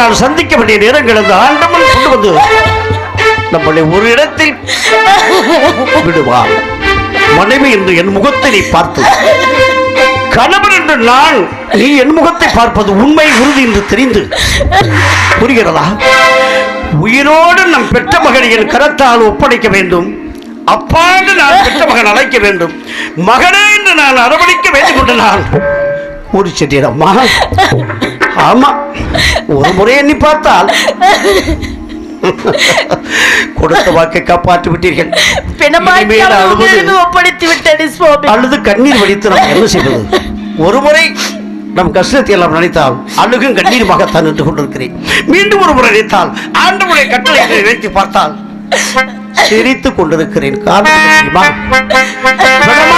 நான் சந்திக்க வேண்டிய நேரங்கள் அந்த ஆண்டவன் கொண்டு வந்து நம்மளை ஒரு இடத்தில் விடுவார் மனைவி என்று என் முகத்தை நீ பார்த்து. கணவன் என்று நான் நீ என் முகத்தை பார்ப்பது உண்மை உறுதி என்று தெரிந்து. புரிகிறதா? உயிரோடு நம் பெற்ற மகனை என் கரத்தால் ஒப்படைக்க வேண்டும். அப்பா என்று நான் பெற்ற மகன் அழைக்க வேண்டும். மகனே என்று நான் அரவணைக்க வேண்டும் என்று நான் ஒரு சென்றீரம்மா ஆமா. ஒரு முறை எண்ணி பார்த்தால் கொடுத்த வாக்கை காப்பாற்றி விட்டீர்கள். அழுது கண்ணீர் வடித்து நாம் என்ன செய்வது? ஒரு முறை நம் கஷ்டத்தை எல்லாம் நினைத்தால் அழுகும் கண்ணீருமாகத்தான் நின்று கொண்டிருக்கிறேன். மீண்டும் ஒரு முறை நினைத்தால் ஆண்டவருடைய கட்டளை நினைத்து பார்த்தால் சிரித்துக் கொண்டிருக்கிறேன். காரணம்